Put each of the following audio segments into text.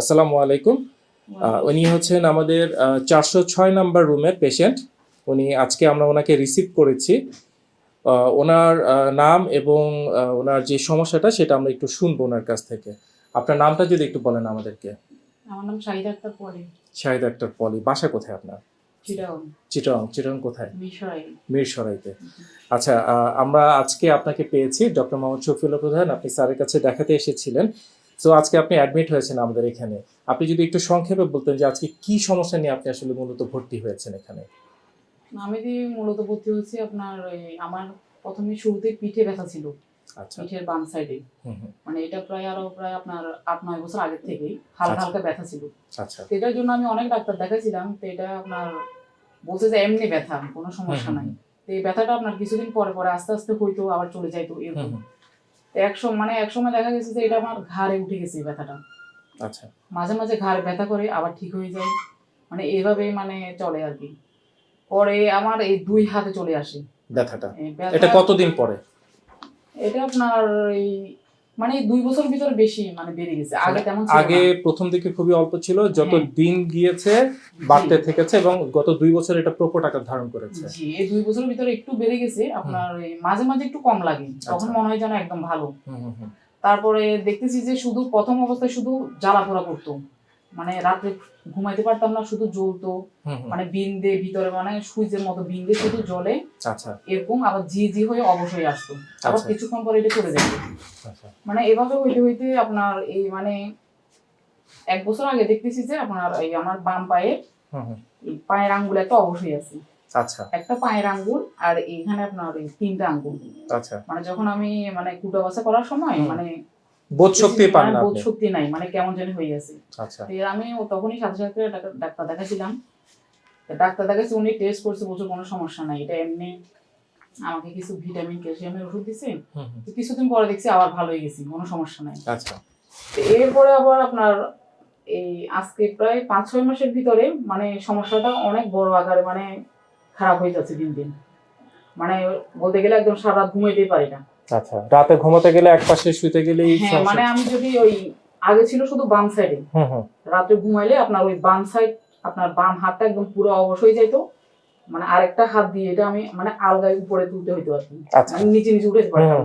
আসসালামু আলাইকুম। উনি হচ্ছেন আমাদের চারশো ছয় নাম্বার রুমের পেশেন্ট। উনি আজকে আমরা ওনাকে রিসিভ করেছি। ওনার নাম এবং ওনার যে সমস্যাটা সেটা আমরা একটু শুনব ওনার কাছ থেকে। আপনার নামটা যদি একটু বলেন আমাদেরকে। আমার নাম শাহিদ আক্তার শাহিদ আক্তার পলি বাসা কোথায় আপনার? চিটং চিটং কোথায়? মিরসরাইতে। আচ্ছা আমরা আজকে আপনাকে পেয়েছি ডক্টর মোহাম্মদ শফিউল্লাহ প্রধান। আপনি স্যারের কাছে দেখাতে এসেছিলেন। তো আজকে আপনি অ্যাডমিট হয়েছেন আমাদের এখানে। আপনি যদি একটু সংক্ষেপে বলতেন যে আজকে কি সমস্যা নিয়ে আপনি আসলে মূলত ভর্তি হয়েছেন এখানে? আমি যে মূলত ভর্তি হয়েছি আপনার আমার প্রথমে শুরুতে পিঠে ব্যথা ছিল। আচ্ছা। পিঠের বাম সাইডে মানে এটা প্রায় আরও প্রায় আপনার আট নয় বছর আগের থেকেই হালকা আচ্ছা। হালকা ব্যথা ছিল। আচ্ছা। এটার জন্য আমি অনেক ডাক্তার দেখাইছিলাম তো এটা আপনার বলছে যে এমনি ব্যথা কোনো সমস্যা নাই। তো এই ব্যথাটা আপনার কিছুদিন পরে পরে আস্তে আস্তে হইতো আবার চলে যাইতো এরকম। হুম, তো এক সময় মানে এক সময় দেখা গেছে যে এটা আমার ঘাড়ে উঠে গেছে এই ব্যথাটা। আচ্ছা। মাঝে মাঝে ঘাড়ে ব্যথা করে আবার ঠিক হয়ে যায়। মানে এভাবে মানে চলে আর কি। পরে আমার এই দুই হাতে চলে আসে। ব্যথাটা। এটা কতদিন পরে? এটা আপনার এই মানে দুই বছর ভিতরে বেশি মানে বেড়ে গেছে। আগে তেমন ছিল আগে প্রথম দিকে খুবই অল্প ছিল যত হ্যাঁ। দিন গিয়েছে বাড়তে থেকেছে এবং গত দুই বছর এটা প্রকট আকার ধারণ করেছে। জি এই দুই বছর ভিতরে একটু বেড়ে গেছে আপনার মাঝে মাঝে একটু কম লাগে তখন আচ্ছা। মনে হয় যেন একদম ভালো। তারপরে দেখতেছি যে শুধু প্রথম অবস্থায় শুধু জ্বালা পোড়া করতো। মানে রাত্রে ঘুমাইতে পারতাম না শুধু জ্বলতো। মানে বিন্দে ভিতরে মানে সুইচের মতো বিন্দে শুধু জ্বলে। আচ্ছা। এরকম আবার জি জি হয়ে অবশ্যই আসতো। আবার আচ্ছা। কিছুক্ষণ পরে এটা চলে যেত। আচ্ছা। মানে এভাবে হইতে হইতে আপনার এই মানে এক বছর আগে দেখতেছি যে আপনার এই আমার বাম পায়ে পায়ের আঙ্গুল একটা অবশ্যই আছে। আচ্ছা। একটা পায়ের আঙ্গুল আর এইখানে আপনার তিনটা আঙ্গুল। আচ্ছা। মানে যখন আমি মানে কুটা বাসা করার সময় মানে বোধ শক্তি পান না বোধ শক্তি নাই মানে কেমন জানি হয়ে গেছে। আচ্ছা। আমি তখনই সাথে সাথে ডাক্তার- দেখাছিলাম ডাক্তার দেখাচ্ছি উনি টেস্ট করছে বলছে কোনো সমস্যা নাই। এটা এমনি আমাকে কিছু ভিটামিন ক্যালসিয়ামের ওষুধ দিছে। তো কিছুদিন পরে দেখছি আবার ভালো হয়ে গেছি কোনো সমস্যা নাই। আচ্ছা। এরপরে আবার আপনার এই আজকে প্রায় পাঁচ ছয় মাসের ভিতরে মানে সমস্যাটা অনেক বড় আকারে মানে খারাপ হয়ে যাচ্ছে দিন দিন। মানে বলতে গেলে একদম সারা ঘুমাইতেই পারি না। আচ্ছা রাতে ঘুমাতে গেলে এক পাশে শুতে গেলেই হ্যাঁ মানে আমি যদি ওই আগে ছিল শুধু বাম সাইডে হুম হুম। রাতে ঘুমাইলে আপনার ওই বাম সাইড আপনার বাম হাতটা একদম পুরো অবশ হয়ে যাইতো। মানে আরেকটা হাত দিয়ে এটা আমি মানে আলগায় উপরে তুলতে হইতো আর কি। আচ্ছা। মানে নিচে নিচে উঠে পারতাম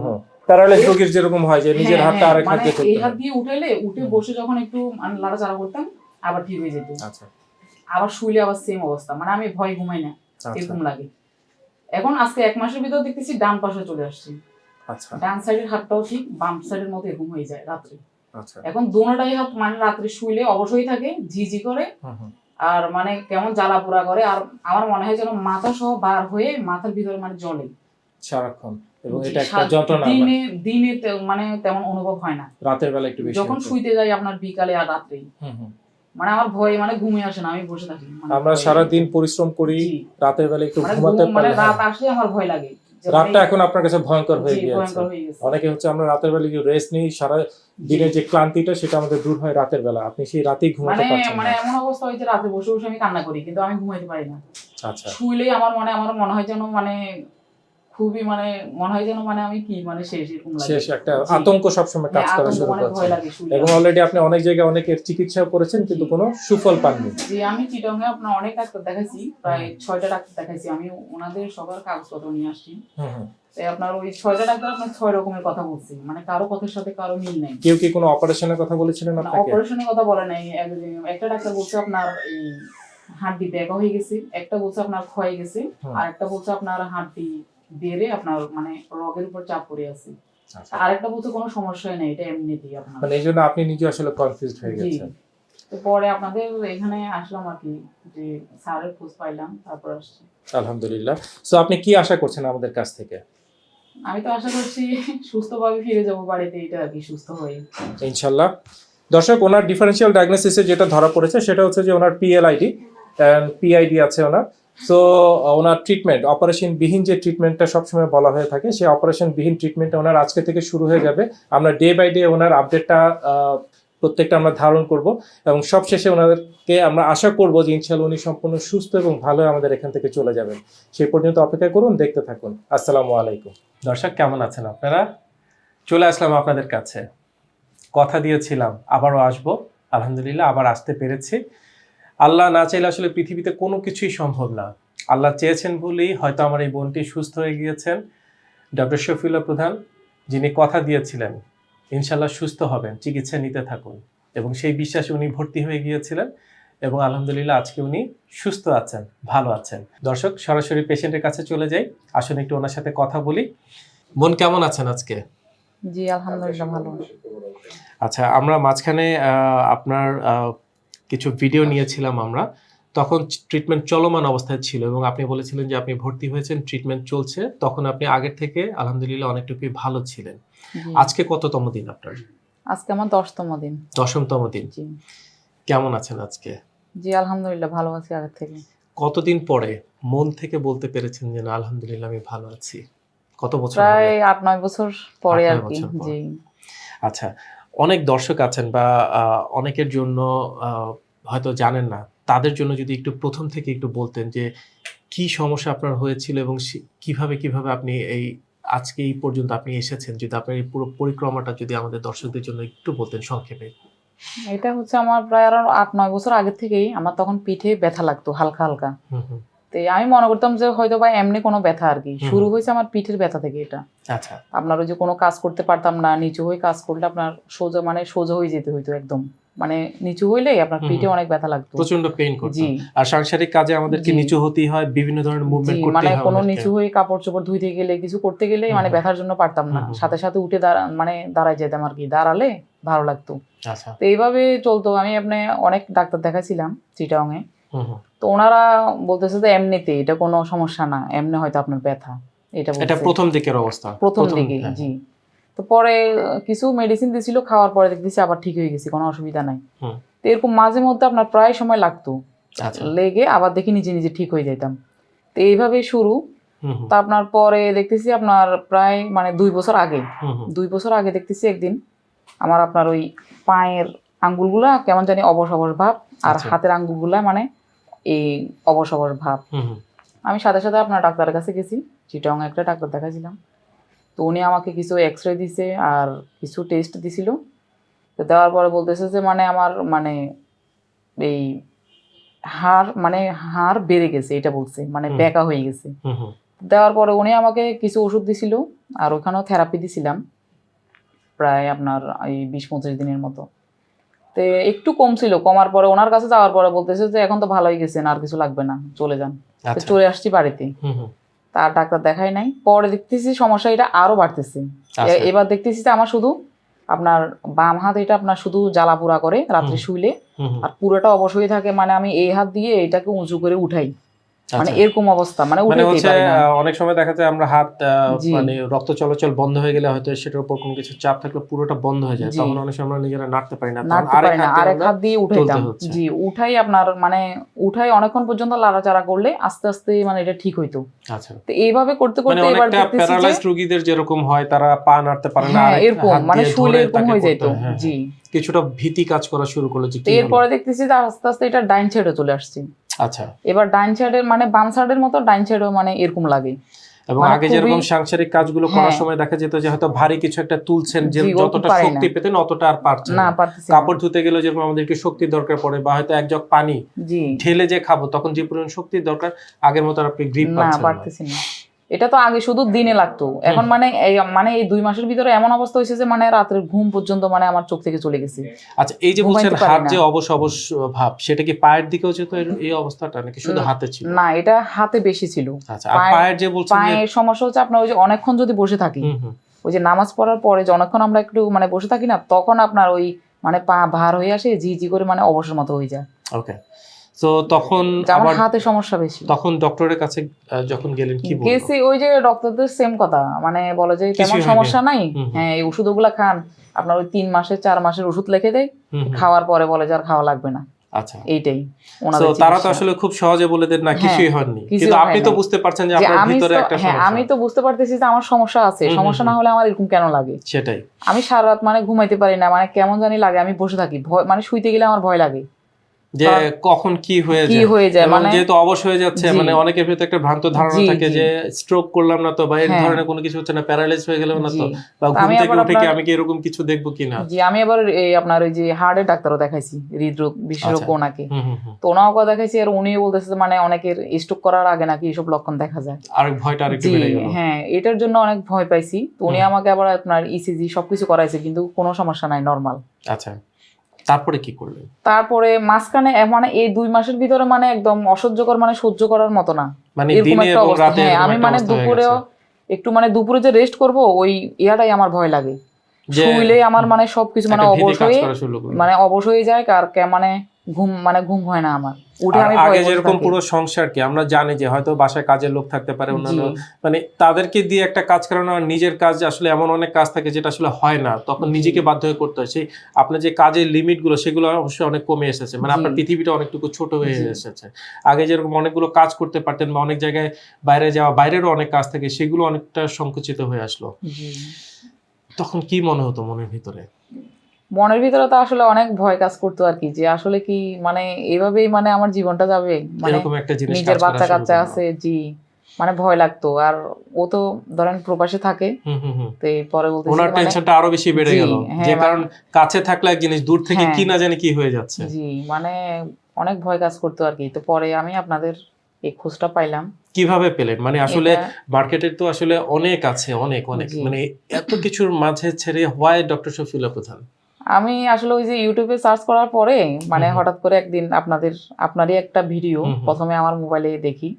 প্যারালাইজ রোগীর যেরকম হয় যে নিজের হ্যাঁ, হাতটা হ্যাঁ, আরেক হাত মানে দিয়ে এই হাত দিয়ে উঠাইলে উঠে বসে যখন একটু মানে লাড়াচাড়া করতাম আবার ঠিক হয়ে যেত। আচ্ছা। আবার শুইলে আবার সেম অবস্থা। মানে আমি ভয় ঘুমাই না আচ্ছা। এরকম লাগে। এখন আজকে এক মাসের ভিতর দেখতেছি ডান পাশে চলে আসছে। আচ্ছা। ডান সাইডের হাতটাও ঠিক বাম সাইডের মতো এরকম হয়ে যায় রাত্রে। আচ্ছা। এখন দোনোটাই হাত মানে রাত্রে শুইলে অবশ্যই থাকে ঝিঝি করে। আর মানে কেমন জ্বালা পোড়া করে আর আমার মনে হয় যেন মাথা সহ বার হয়ে মাথার ভিতরে মানে জ্বলে। সারাক্ষণ। এবং এটা একটা যন্ত্রণা দিনে দিনে মানে তেমন অনুভব হয় না। রাতের বেলা একটু বেশি যখন শুইতে যাই আপনার বিকালে আর রাত্রে। মানে আমার ভয়ে মানে ঘুমিয়ে আসে না আমি বসে থাকি। মানে আমরা সারা দিন পরিশ্রম করি রাতের বেলা একটু মানে ঘুমাতে ঘুম- মানে রাত। আসলে আমার ভয় লাগে। রাতটা এখন আপনার কাছে ভয়ঙ্কর হয়ে গিয়েছে। অনেকে হচ্ছে আমরা রাতের বেলা কিছু রেস্ট নেই সারা দিনের যে ক্লান্তিটা সেটা আমাদের দূর হয় রাতের বেলা। আপনি সেই রাতেই ঘুমাতে মানে পারছেন মানে এমন অবস্থা হয়েছে রাতে বসে বসে আমি কান্না করি কিন্তু আমি ঘুমাইতে পারি না। আচ্ছা। শুইলেই আমার মনে আমার মনে হয় যেন মানে খুবই মানে মনে হয় যেন মানে আমি কি মানে শেষ এরকম লাগে। শেষ একটা। আতঙ্ক সবসময় কাজ হ্যাঁ, করা শুরু অনেক করছে। এবং অলরেডি আপনি অনেক জায়গায় অনেকের চিকিৎসা করেছেন কিন্তু কোনো সুফল পাননি। জি আমি চিটংয়ে আপনার অনেক ডাক্তার দেখাইছি প্রায় ছয়টা ডাক্তার দেখাইছি। আমি ওনাদের সবার কাগজপত্র নিয়ে আসছি। হুম হুম। তাই আপনার ওই ছয়টা ডাক্তার আপনার ছয় রকমের কথা বলছি। মানে কারও কথার সাথে কারও মিল নেই। কেউ কি কোনো অপারেশনের কথা বলেছিলেন আপনাকে? অপারেশনের কথা বলে নাই। একটা ডাক্তার বলছে আপনার এই হাড্ডি ব্যাকা হয়ে গেছে একটা বলছে আপনার ক্ষয়ে গেছে আর একটা বলছে আপনার হাড্ডি বেড়ে আপনার মানে রগের উপর চাপ পড়ে আছে। আচ্ছা। আরেকটা বলছে কোনো সমস্যাই নেই এটা এমনিতেই আপনার। মানে এই জন্য আপনি নিজে আসলে কনফিউজড হয়ে গেছেন। তো পরে আপনাদের এখানে আসলাম আর কি যে স্যারের খোঁজ পাইলাম তারপর আসছি। আলহামদুলিল্লাহ। সো আপনি কি আশা করছেন আমাদের কাছ থেকে? আমি তো আশা করছি সুস্থভাবে ফিরে যাব বাড়িতে এটা আর কি সুস্থ হয়ে। ইনশাল্লাহ। দর্শক ওনার ডিফারেন্সিয়াল ডায়াগনোসিসে যেটা ধরা পড়েছে সেটা হচ্ছে যে ওনার পিএলআইডি পিআইডি আছে ওনার। সো ওনার ট্রিটমেন্ট অপারেশন বিহীন যে ট্রিটমেন্টটা সবসময় বলা হয়ে থাকে, সেই অপারেশন বিহীন ট্রিটমেন্টটা ওনার আজকে থেকে শুরু হয়ে যাবে। আমরা ডে বাই ডে ওনার আপডেটটা প্রত্যেকটা আমরা ধারণ করব এবং সবশেষে ওনাদেরকে আমরা আশা করব যে ইনশাল্লাহ উনি সম্পূর্ণ সুস্থ এবং ভালো আমাদের এখান থেকে চলে যাবেন। সেই পর্যন্ত অপেক্ষা করুন, দেখতে থাকুন। আসসালামু আলাইকুম। দর্শক, কেমন আছেন আপনারা? চলে আসলাম আপনাদের কাছে। কথা দিয়েছিলাম, আবারও আসব। আলহামদুলিল্লাহ, আবার আসতে পেরেছি। আল্লাহ না চাইলে আসলে পৃথিবীতে কোনো কিছুই সম্ভব না। আল্লাহ চেয়েছেন বলেই হয়তো আমার এই বোনটি সুস্থ হয়ে গিয়েছেন। ডক্টর শফিউল্লাহ প্রধান যিনি কথা দিয়েছিলেন ইনশাল্লাহ সুস্থ হবেন চিকিৎসা নিতে থাকুন। এবং সেই বিশ্বাসে উনি ভর্তি হয়ে গিয়েছিলেন এবং আলহামদুলিল্লাহ আজকে উনি সুস্থ আছেন ভালো আছেন। দর্শক সরাসরি পেশেন্টের কাছে চলে যাই। আসুন একটু ওনার সাথে কথা বলি। বোন কেমন আছেন আজকে? জি আলহামদুলিল্লাহ ভালো আচ্ছা আমরা মাঝখানে আপনার কিছু ভিডিও নিয়েছিলাম আমরা তখন ট্রিটমেন্ট চলমান অবস্থায় ছিল এবং আপনি বলেছিলেন যে আপনি ভর্তি হয়েছেন ট্রিটমেন্ট চলছে তখন আপনি আগের থেকে আলহামদুলিল্লাহ অনেকটুকুই ভালো ছিলেন। আজকে কততম দিন আপনার? আজকে আমার দশতম দিন। দশমতম দিন। কেমন আছেন আজকে? জি আলহামদুলিল্লাহ ভালো আছি আগের থেকে। কতদিন পরে মন থেকে বলতে পেরেছেন যে না আলহামদুলিল্লাহ আমি ভালো আছি? কত বছর প্রায়? আট নয় বছর পরে আর কি জি। আচ্ছা অনেক দর্শক আছেন বা অনেকের জন্য হয়তো জানেন না। তাদের জন্য যদি একটু প্রথম থেকে একটু বলতেন যে কি সমস্যা আপনার হয়েছিল এবং কীভাবে কীভাবে আপনি এই আজকে এই পর্যন্ত আপনি এসেছেন? যদি আপনার এই পুরো পরিক্রমাটা যদি আমাদের দর্শকদের জন্য একটু বলতেন সংক্ষেপে। এটা হচ্ছে আমার প্রায় আরও আট নয় বছর আগে থেকেই আমার তখন পিঠে ব্যথা লাগতো হালকা হালকা। হুম হুম। তো আমি মনে করতাম যে হয়তো বা এমনি কোনো ব্যথা আর কি। শুরু হয়েছে আমার পিঠের ব্যথা থেকে এটা। আচ্ছা। আপনার ওই যে কোনো কাজ করতে পারতাম না নিচু হয়ে কাজ করলে আপনার সোজা মানে সোজা হয়ে যেতে হইতো একদম। মানে নিচু হইলেই আপনার পিঠে অনেক ব্যথা লাগতো। প্রচণ্ড পেইন করতো। জি। আর সাংসারিক কাজে আমাদেরকে। নিচু হতেই হয় বিভিন্ন ধরনের মুভমেন্ট করতে হয় মানে কোনো নিচু হয়ে কাপড় চোপড় ধুইতে গেলে কিছু করতে গেলে মানে ব্যথার জন্য পারতাম না। সাথে সাথে উঠে দাঁড়া মানে দাঁড়ায় যেতাম আর কি। দাঁড়ালে ভালো লাগতো। আচ্ছা। তো এইভাবে চলতো। আমি আপনি অনেক ডাক্তার দেখাছিলাম চিটাং এ। তো ওনারা বলতেছে যে এমনিতে এটা কোনো সমস্যা না এমনি হয়তো আপনার ব্যথা এটা এটা প্রথম দিকের অবস্থা। প্রথম দিকে হ্যাঁ। জি। তো পরে কিছু মেডিসিন দিছিল খাওয়ার পরে দেখতেছি আবার ঠিক হয়ে গেছে কোনো অসুবিধা নাই। তো এরকম মাঝে মধ্যে আপনার প্রায় সময় লাগতো। আচ্ছা। লেগে আবার দেখি নিজে নিজে ঠিক হয়ে যেতাম তো এইভাবে শুরু। তা আপনার পরে দেখতেছি আপনার প্রায় মানে দুই বছর আগে। দুই বছর আগে দেখতেছি একদিন আমার আপনার ওই পায়ের আঙ্গুলগুলা কেমন জানি অবশ অবশ ভাব আর আচ্ছা। হাতের আঙ্গুলগুলা মানে এই অবশ অবশ ভাব। আমি সাথে সাথে আপনার ডাক্তারের কাছে গেছি চিটং একটা ডাক্তার দেখাছিলাম তো উনি আমাকে কিছু এক্স রে দিছে আর কিছু টেস্ট দিছিল তো দেওয়ার পরে বলতেছে যে মানে আমার মানে এই হাড় মানে হাড় বেড়ে গেছে এটা বলছে মানে। বেঁকা হয়ে গেছে। দেওয়ার পরে উনি আমাকে কিছু ওষুধ দিছিল আর ওখানেও থেরাপি দিছিলাম প্রায় আপনার এই বিশ পঁচিশ দিনের মতো তো একটু কম ছিল কমার পরে ওনার কাছে যাওয়ার পরে বলতেছে যে এখন তো ভালোই গেছেন আর কিছু লাগবে না চলে যান। আচ্ছা। চলে আসছি বাড়িতে। তার ডাক্তার দেখাই নাই। পরে দেখতেছি সমস্যা এটা আরও বাড়তেছে। আচ্ছা। এবার দেখতেছি যে আমার শুধু আপনার বাম হাত এটা আপনার শুধু জ্বালা পোড়া করে রাত্রে শুইলে। আর পুরোটা অবশ্যই থাকে মানে আমি এই হাত দিয়ে এটাকে উঁচু করে উঠাই। মানে আচ্ছা। এরকম অবস্থা মানে মানে অনেক সময় দেখা যায় আমরা হাত মানে রক্ত চলাচল বন্ধ হয়ে গেলে হয়তো সেটার উপর কোনো কিছু চাপ থাকলে পুরোটা বন্ধ হয়ে যায়। তখন অনেক সময় আমরা নিজেরা নাড়তে পারি না। আরেক হাত দিয়ে উঠাইতাম জি উঠাই আপনার মানে উঠাই অনেকক্ষণ পর্যন্ত লাড়াচাড়া করলে আস্তে আস্তে মানে এটা ঠিক হইতো। আচ্ছা। তো এইভাবে করতে মানে করতে এবার প্যারালাইজড রোগীদের যেরকম হয় তারা পা নাড়তে পারে না হ্যাঁ এরকম মানে শুলে এরকম হয়ে যেত হ্যাঁ, জি। কিছুটা ভীতি কাজ করা শুরু করল? এরপরে দেখতেছি যে আস্তে আস্তে এটা ডাইন সাইডে চলে আসছে। আচ্ছা। এবার ডাইন সাইডের মানে বাম সাইডের মতো ডাইন সাইডেও মানে এরকম লাগে। এবং মানে আগে যেরকম সাংসারিক কাজগুলো করার হ্যাঁ। সময় দেখা যেত যে হয়তো ভারী কিছু একটা তুলছেন যে যতটা শক্তি পেতেন অতটা আর পারছেন না। কাপড় ধুতে গেলে যেরকম আমাদের একটু শক্তির দরকার পড়ে বা হয়তো এক জগ পানি ঢেলে যে খাব তখন যে পরিমাণ শক্তির দরকার আগের মতো আপনি গ্রিপ না পাচ্ছেন না। এটা তো আগে শুধু দিনে লাগতো। এখন মানে এই মানে এই দুই মাসের ভিতরে এমন অবস্থা হয়েছে যে মানে রাত্রের ঘুম পর্যন্ত মানে আমার চোখ থেকে চলে গেছে। আচ্ছা এই যে বলছেন হাত যে অবশ অবশ ভাব সেটা কি পায়ের দিকেও যেত এই অবস্থাটা নাকি শুধু হাতে ছিল? না এটা হাতে বেশি ছিল। আচ্ছা আর পায়ের যে বলছেন পায়ের সমস্যা হচ্ছে আপনার ওই যে অনেকক্ষণ যদি বসে থাকি ওই যে নামাজ পড়ার পরে যে অনেকক্ষণ আমরা একটু মানে বসে থাকি না তখন আপনার ওই মানে পা ভার হয়ে আসে জি জি করে মানে অবসর মতো হয়ে যায়। ওকে তো তখন আমার হাতে সমস্যা বেশি। তখন ডক্টরের কাছে যখন গেলেন কি বলল? গেছি ওই যে ডক্টরদের সেম কথা মানে বলে যে তেমন সমস্যা নাই। হ্যাঁ এই ওষুধগুলা খান। আপনার ওই তিন মাসের চার মাসের ওষুধ লিখে দেয়। খাওয়ার পরে বলে যে আর খাওয়া লাগবে না। আচ্ছা। এইটাই তো তারা তো আসলে খুব সহজে বলে দেন না হ্যাঁ, কিছুই হয়নি। কিন্তু আপনি তো বুঝতে পারছেন যে যে আপনার আমি ভিতরে তো একটা হ্যাঁ সমস্যা। আমি তো বুঝতে পারতেছি যে আমার সমস্যা আছে। সমস্যা না হলে আমার এরকম কেন লাগে? সেটাই। আমি সারা রাত মানে ঘুমাইতে পারি না মানে কেমন জানি লাগে আমি বসে থাকি। ভয় মানে শুইতে গেলে আমার ভয় লাগে। যে কখন কি হয়ে যায়। কি হয়ে যায় মানে যেহেতু অবশ হয়ে যাচ্ছে মানে অনেকের ভিতরে একটা ভ্রান্ত ধারণা থাকে যে স্ট্রোক করলাম না তো বা এই হ্যাঁ। ধরনের কোনো কিছু হচ্ছে না প্যারালাইজ হয়ে গেল না তো বা ঘুম থেকে উঠে কি আমি কি এরকম কিছু দেখব কিনা জি আমি আবার এই আপনার ওই যে হার্টের ডাক্তারও দেখাইছি হৃদরোগ বিশেষজ্ঞ আচ্ছা। ওনাকে। তো ওনাও কথা দেখাইছি আর উনিও বলতেছে যে মানে অনেকের স্ট্রোক করার আগে নাকি এইসব লক্ষণ দেখা যায়। আরেক ভয়টা আরেকটু বেড়ে গেল। হ্যাঁ এটার জন্য অনেক ভয় পাইছি। তো উনি আমাকে আবার আপনার ইসিজি সবকিছু করাইছে কিন্তু কোনো সমস্যা নাই নরমাল আচ্ছা। তারপরে কি করলেন তারপরে মাঝখানে মানে এই দুই মাসের ভিতরে মানে একদম অসহ্যকর মানে সহ্য করার মতো না। মানে দিনে এবং রাতে হ্যাঁ আমি মানে দুপুরেও একটু মানে দুপুরে যে রেস্ট করব ওই ইয়াটাই আমার ভয় লাগে। যে শুইলে আমার মানে সবকিছু মানে অবশ হয়ে করল। মানে অবশ হয়ে যায় আর কে- মানে ঘুম মানে ঘুম হয় না আমার। উঠে আমি আগে যেরকম পুরো সংসার কি আমরা জানি যে হয়তো বাসায় কাজের লোক থাকতে পারে অন্যান্য মানে তাদেরকে দিয়ে একটা কাজ করানো আর নিজের কাজ আসলে এমন অনেক কাজ থাকে যেটা আসলে হয় না তখন নিজেকে বাধ্য হয়ে করতে হয়। সেই আপনার যে কাজের লিমিটগুলো সেগুলো অবশ্যই অনেক কমে এসেছে। মানে আপনার পৃথিবীটা অনেকটুকু ছোট হয়ে এসেছে। আগে যেরকম অনেকগুলো কাজ করতে পারতেন বা অনেক জায়গায় বাইরে যাওয়া বাইরেরও অনেক কাজ থাকে সেগুলো অনেকটা সংকুচিত হয়ে আসলো। তখন কি মনে হতো মনের ভিতরে? মনের ভিতরে তো আসলে অনেক ভয় কাজ করতো আর কি যে আসলে কি মানে এভাবেই মানে আমার জীবনটা যাবে? মানে নিজের বাচ্চা কাচ্চা আছে জি মানে ভয় লাগতো। আর ও তো ধরেন প্রবাসে থাকে তো পরে বলতেছি ওনার মানে টেনশনটা আরও বেশি বেড়ে গেল হ্যাঁ, যে মানে- কারণ কাছে থাকলে এক জিনিস দূর থেকে হ্যাঁ। কি না জানি কি হয়ে যাচ্ছে। জি মানে অনেক ভয় কাজ করতো আর কি। তো পরে আমি আপনাদের এই খোঁজটা পাইলাম। কীভাবে পেলেন? মানে আসলে মার্কেটের তো আসলে অনেক আছে অনেক অনেক। মানে এত কিছুর মাঝে ছেড়ে হোয়াই ডক্টর শফিউল্লাহ প্রধান? আমি আসলে ওই যে ইউটিউবে সার্চ করার পরে মানে। হঠাৎ করে একদিন আপনাদের আপনারই একটা ভিডিও। প্রথমে আমার মোবাইলে দেখি।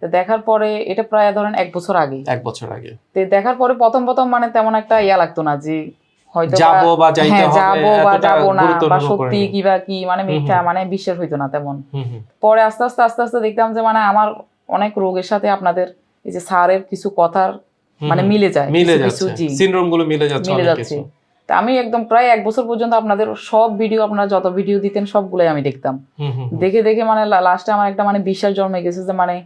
তো দেখার পরে এটা প্রায় ধরেন এক বছর আগে। এক বছর আগে। তো দেখার পরে প্রথম প্রথম মানে তেমন একটা ইয়া লাগতো না যে হয়তো যাব বা যাইতে হ্যাঁ হবে যাব বা যাব না বা সত্যি করেনি। কি বা কি মানে মিথ্যা মানে বিশ্বাস হইতো না তেমন। পরে আস্তে আস্তে আস্তে আস্তে দেখতাম যে মানে আমার অনেক রোগের সাথে আপনাদের এই যে স্যারের কিছু কথার মানে মিলে যায় মিলে কিছু কিছু যাচ্ছে। সিনড্রোমগুলো মিলে যাচ্ছে মিলে যাচ্ছে। কিছু। তা আমি একদম প্রায় এক বছর পর্যন্ত আপনাদের সব ভিডিও আপনারা যত ভিডিও দিতেন সবগুলাই আমি দেখতাম। দেখে দেখে মানে লাস্টে আমার একটা মানে বিশ্বাস জন্মে গেছে যে মানে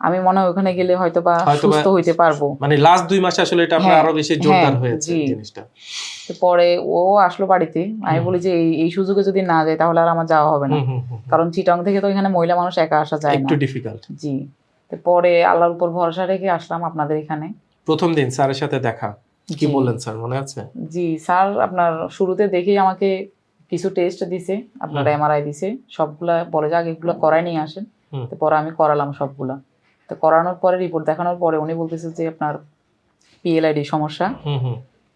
আমি মনে হয় ওখানে গেলে হয়তো বা সুস্থ হইতে পারব। মানে লাস্ট দুই মাসে আসলে এটা আপনার হ্যাঁ, আরও বেশি জোরদার হ্যাঁ, হয়েছে জিনিসটা। তো পরে ও আসলো বাড়িতে আমি বলি যে এই সুযোগে যদি না যায় তাহলে আর আমার যাওয়া হবে না। কারণ চিটং থেকে তো এখানে মহিলা মানুষ একা আসা যায় না। একটু ডিফিকাল্ট জি। তো পরে আল্লাহর উপর ভরসা রেখে আসলাম আপনাদের এখানে। প্রথম দিন স্যারের সাথে দেখা। কি বললেন স্যার মনে আছে? জি স্যার আপনার শুরুতে দেখেই আমাকে কিছু টেস্ট দিছে আপনার। এমআরআই দিছে সবগুলা বলে যে আগে এগুলো করাই নিয়ে আসেন। তো পরে আমি করালাম সবগুলা। তো করানোর পরে রিপোর্ট দেখানোর পরে উনি বলতেছে যে আপনার পিএলআইডি সমস্যা।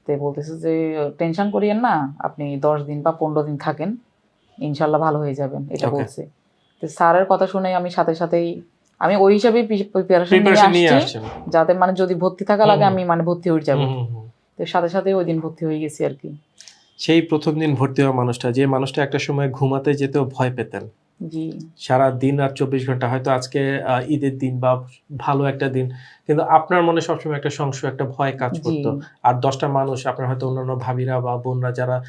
তো বলতেছে যে টেনশন করিয়েন না আপনি দশ দিন বা পনেরো দিন থাকেন ইনশাল্লাহ ভালো হয়ে যাবেন। এটা বলছে। তো স্যারের কথা শুনে আমি সাথে সাথেই আমি ওই হিসাবেই প্রিপারেশন নিয়ে আসছি যাতে মানে যদি ভর্তি থাকা লাগে। আমি মানে ভর্তি হয়ে যাব। তো সাথে সাথে ওই দিন ভর্তি হয়ে গেছি আর কি। সেই প্রথম দিন ভর্তি হওয়া মানুষটা যে মানুষটা একটা সময় ঘুমাতে যেতেও ভয় পেতেন। জি। সারা দিন আর চব্বিশ ঘণ্টা হয়তো আজকে ঈদের দিন বা ভালো একটা দিন কিন্তু আপনার মনে সবসময় একটা সংশয় একটা ভয় কাজ করতো। আর দশটা মানুষ আপনার হয়তো অন্যান্য ভাবিরা বা বোনরা যারা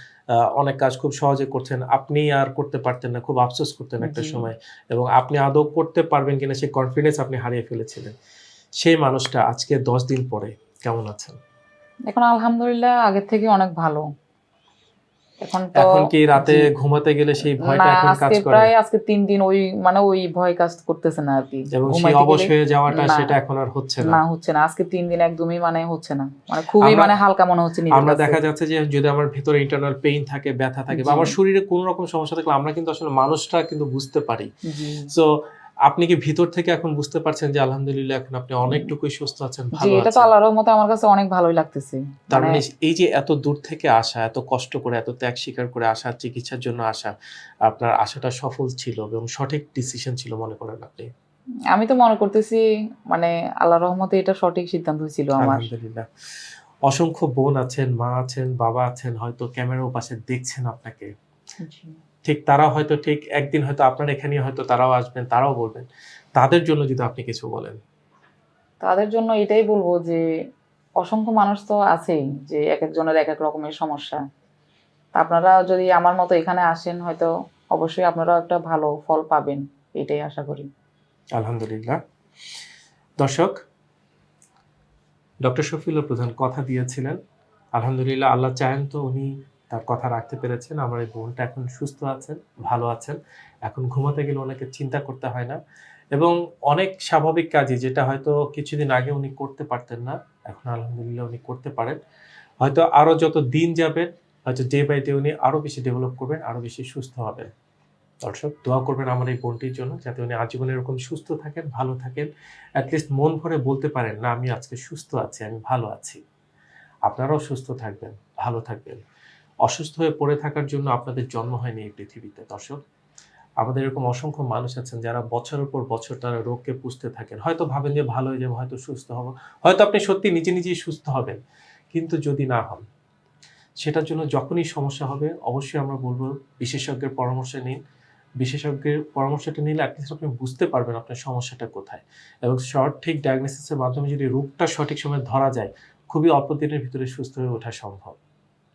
অনেক কাজ খুব সহজে করছেন আপনি আর করতে পারতেন না খুব আফসোস করতেন একটা সময়। এবং আপনি আদৌ করতে পারবেন কিনা সেই কনফিডেন্স আপনি হারিয়ে ফেলেছিলেন। সেই মানুষটা আজকে দশ দিন পরে কেমন আছেন? এখন আলহামদুলিল্লাহ আগের থেকে অনেক ভালো। এখন তো এখন কি রাতে ঘুমাতে গেলে সেই ভয়টা এখন কাজ করে? প্রায় আজকে তিন দিন ওই মানে ওই ভয় কাজ করতেছে না আর কি। এবং সেই অবশ হয়ে যাওয়াটা সেটা এখন আর হচ্ছে না। না হচ্ছে না। আজকে তিন দিন একদমই মানে হচ্ছে না। মানে খুবই মানে হালকা মনে হচ্ছে আমরা দেখা যাচ্ছে যে যদি আমার ভেতরে ইন্টারনাল পেইন থাকে ব্যথা থাকে বা আমার শরীরে কোনো রকম সমস্যা থাকলে আমরা কিন্তু আসলে মানুষটা কিন্তু বুঝতে পারি। সো আপনি কি ভিতর থেকে এখন বুঝতে পারছেন যে আলহামদুলিল্লাহ এখন আপনি অনেকটুকুই সুস্থ আছেন ভালো এটা তো আল্লাহর রহমতে আমার কাছে অনেক ভালোই লাগতেছে। তার মানে মানে এই যে এত দূর থেকে আসা এত কষ্ট করে এত ত্যাগ স্বীকার করে আসা চিকিৎসার জন্য আসা আপনার আশাটা সফল ছিল এবং সঠিক ডিসিশন ছিল মনে করেন আপনি? আমি তো মনে করতেছি মানে আল্লাহর রহমতে এটা সঠিক সিদ্ধান্ত ছিল আমার। আলহামদুলিল্লাহ। অসংখ্য বোন আছেন মা আছেন বাবা আছেন হয়তো ক্যামেরার পাশে দেখছেন আপনাকে। জি। ঠিক তারা হয়তো ঠিক একদিন হয়তো আপনার এখানে হয়তো তারাও আসবেন তারাও বলবেন। তাদের জন্য যদি আপনি কিছু বলেন। তাদের জন্য এটাই বলব যে অসংখ্য মানুষ তো আছেই যে এক একজনের এক এক রকমের সমস্যা। আপনারা যদি আমার মতো এখানে আসেন হয়তো অবশ্যই আপনারাও একটা ভালো ফল পাবেন এটাই আশা করি। আলহামদুলিল্লাহ। দর্শক ডক্টর শফিউল্লাহ প্রধান কথা দিয়েছিলেন। আলহামদুলিল্লাহ আল্লাহ চাহেন তো উনি তার কথা রাখতে পেরেছেন। আমার এই বোনটা এখন সুস্থ আছেন, ভালো আছেন। এখন ঘুমাতে গেলে ওনাকে চিন্তা করতে হয় না। এবং অনেক স্বাভাবিক কাজই যেটা হয়তো কিছুদিন আগে উনি করতে পারতেন না, এখন আলহামদুলিল্লাহ উনি করতে পারেন। হয়তো আরও যত দিন যাবেন হয়তো ডে বাই ডে উনি আরও বেশি ডেভেলপ করবেন আরও বেশি সুস্থ হবেন। দর্শক, দোয়া করবেন আমার এই বোনটির জন্য, যাতে উনি আজীবন এরকম সুস্থ থাকেন, ভালো থাকেন। অ্যাটলিস্ট মন ভরে বলতে পারেন, না, আমি আজকে সুস্থ আছি, আমি ভালো আছি। আপনারাও সুস্থ থাকবেন, ভালো থাকবেন। অসুস্থ হয়ে পড়ে থাকার জন্য আপনাদের জন্ম হয়নি এই পৃথিবীতে, দর্শক। আমাদের এরকম অসংখ্য মানুষ আছেন যারা বছরের পর বছর তারা রোগকে পুষতে থাকেন। হয়তো ভাবেন যে ভালো হয়ে যাব, হয়তো সুস্থ হব। হয়তো আপনি সত্যি নিজে নিজেই সুস্থ হবেন। কিন্তু যদি না হন, সেটার জন্য যখনই সমস্যা হবে, অবশ্যই আমরা বলব বিশেষজ্ঞের পরামর্শ নিন। বিশেষজ্ঞের পরামর্শটা নিলে অ্যাটলিস্ট আপনি বুঝতে পারবেন আপনার সমস্যাটা কোথায়। এবং সঠিক ডায়াগনোসিসের মাধ্যমে যদি রোগটা সঠিক সময়ে ধরা যায়, খুবই অল্প দিনের ভিতরে সুস্থ হয়ে ওঠা সম্ভব।